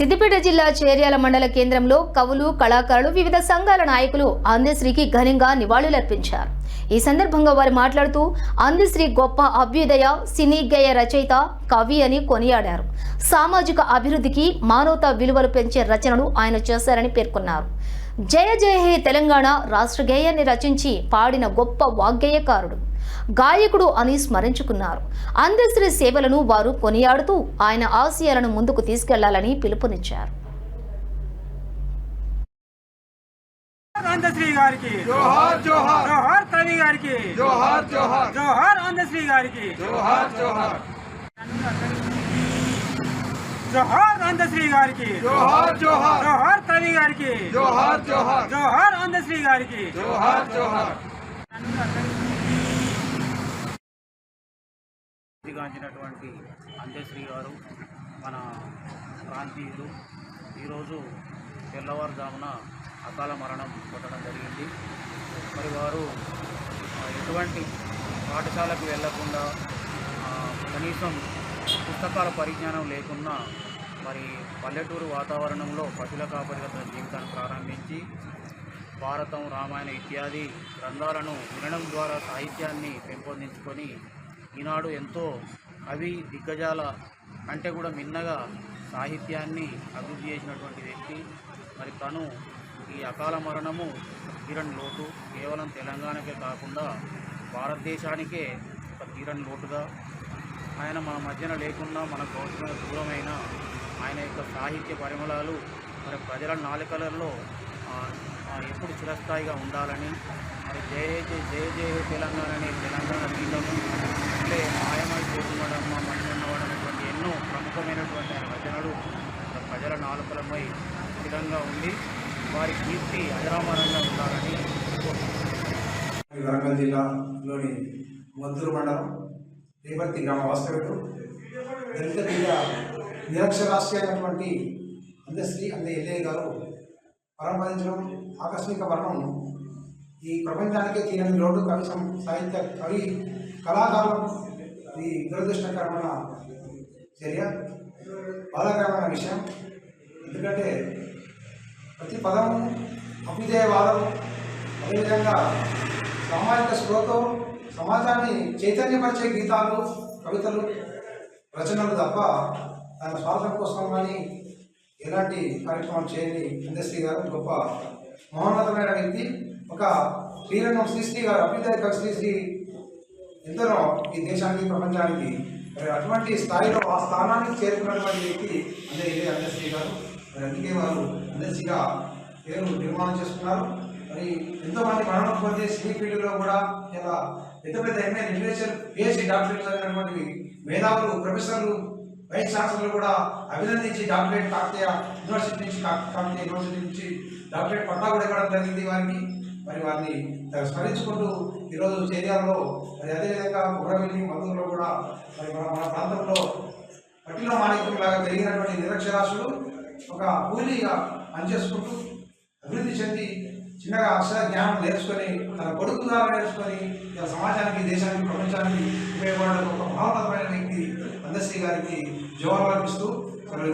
సిద్దిపేట జిల్లా చేర్యాల మండల కేంద్రంలో కవులు కళాకారులు వివిధ సంఘాల నాయకులు అందశ్రీకి ఘనంగా నివాళులర్పించారు. ఈ సందర్భంగా వారు మాట్లాడుతూ అందశ్రీ గొప్ప అభ్యుదయ సినీ గేయ రచయిత కవి అని కొనియాడారు. సామాజిక అభివృద్ధికి మానవతా విలువలు పెంచే రచనలు ఆయన చేశారని పేర్కొన్నారు. జయ జయ హే తెలంగాణ రాష్ట్ర గేయాన్ని రచించి పాడిన గొప్ప వాగ్గేయకారుడు. గాయకుడు అని స్మరించుకున్నారు. అందశ్రీ సేవలను వారు కొనియాడుతూ ఆయన ఆశయాలను ముందుకు తీసుకెళ్ళాలని పిలుపునిచ్చారు. అందశ్రీ గారికి. జోహార్ జోహార్. జోహార్ కవి గారికి. జోహార్ జోహార్. జోహార్ అందశ్రీ గారికి. జోహార్ జోహార్. జోహార్ అందశ్రీ గారికి. జోహార్ జోహార్. జోహార్ కవి గారికి. జోహార్ జోహార్. జోహార్ అందశ్రీ గారికి. జోహార్ జోహార్. గాంచినటువంటి అంత్యశ్రీ గారు మన ప్రాంతీయులు ఈరోజు తెల్లవారుజామున అకాల మరణం పొందడం జరిగింది. మరి వారు ఎటువంటి పాఠశాలకు వెళ్ళకుండా కనీసం పుస్తకాల పరిజ్ఞానం లేకున్నా మరి పల్లెటూరు వాతావరణంలో పశుల కాపరిగా తన జీవితాన్ని ప్రారంభించి భారతం రామాయణ ఇత్యాది గ్రంథాలను వినడం ద్వారా సాహిత్యాన్ని పెంపొందించుకొని ఈనాడు ఎంతో కవి దిగ్గజాల అంటే కూడా మిన్నగా సాహిత్యాన్ని అభివృద్ధి చేసినటువంటి వ్యక్తి. మరి తను ఈ అకాల మరణము తీరని లోటు కేవలం తెలంగాణకే కాకుండా భారతదేశానికే ఒక తీరని లోటుగా ఆయన మన మధ్యన లేకున్నా మన గౌరవమైన దూరమైన ఆయన యొక్క సాహిత్య పరిమళాలు మరి ప్రజల నాలుకలలో ఎప్పుడు చిరస్థాయిగా ఉండాలని మరి జయ జయ జయ జయ తెలంగాణ అనే తెలంగాణ గీతము అంటే మాయమై పోతున్నడమ్మ మన్నవాడు అనేటువంటి ఎన్నో ప్రముఖమైనటువంటి ఆయన రచనలు మరి ప్రజల నాలుకలపై స్థిరంగా ఉండి వారి కీర్తి అజరామరంగా ఉండాలని వరంగల్ జిల్లాలోని మద్దూరు మండలం రేపర్తి గ్రామ వాస్తవ్యుడు. దళిత జిల్లా నిరక్షరాస్య అయినటువంటి అందశ్రీ అందే ఎల్ఏ గారు పరంపరించడం ఆకస్మిక వర్ణం ఈ ప్రపంచానికే తీరని లోటు కవి సాహిత్య కవి కళాకారులు ఇది దురదృష్టకరమైన చర్య బాధాకరమైన విషయం. ఎందుకంటే ప్రతి పదము అభ్యుదయవాదం అదేవిధంగా సామాజిక స్పృహతో సమాజాన్ని చైతన్యపరిచే గీతాలు కవితలు రచనలు తప్ప తన స్వార్థం కోసం కానీ ఎలాంటి కార్యక్రమం చేయని అందశ్రీ గారు గొప్ప మహోన్నతమైన వ్యక్తి. ఒక శ్రీరంగం శ్రీశ్రీ గారు అభ్యుదయ కవి శ్రీశ్రీ. ఎందరో ఈ దేశానికి ప్రపంచానికి మరి అటువంటి స్థాయిలో ఆ స్థానానికి చేరుకున్నటువంటి వ్యక్తి అందరి ఇదే అందశ్రీ గారు. మరి అందుకే వారు మంచిగా పేరు నిర్మాణం చేసుకున్నారు. మరి ఎంతోమంది మరణం పొందే సినీ ఫీల్డ్లో కూడా ఇలా పెద్ద పెద్ద ఎంఏ లిటరేచర్ పిహెచ్డి డాక్టరేట్ చదివినటువంటి మేధావులు ప్రొఫెసర్లు వైస్ ఛాన్సలర్లు కూడా అభినందించి డాక్టరేట్ కాకతీయ యూనివర్సిటీ నుంచి కాకతీయ యూనివర్సిటీ నుంచి డాక్టరేట్ పట్టా కూడా ఇవ్వడం జరిగింది వారికి. మరి వారిని స్మరించుకుంటూ ఈరోజు చేర్యాలలో మరి అదేవిధంగా కుమ్రవెల్లి మధురలో కూడా మరి మన మన ప్రాంతంలో పట్టిలో మాణిక్యం లాగా పెరిగినటువంటి నిరక్షరాస్యులు ఒక కూలీగా పనిచేసుకుంటూ అభివృద్ధి చెంది చిన్నగా అక్షర జ్ఞానం నేర్చుకొని తన కొడుకు ద్వారా నేర్చుకొని తన సమాజానికి దేశానికి ప్రపంచానికి ఉపయోగపడే ఒక మహోన్నతమైన వ్యక్తి అందశ్రీ గారికి జవాబు అర్పిస్తూ సెలవు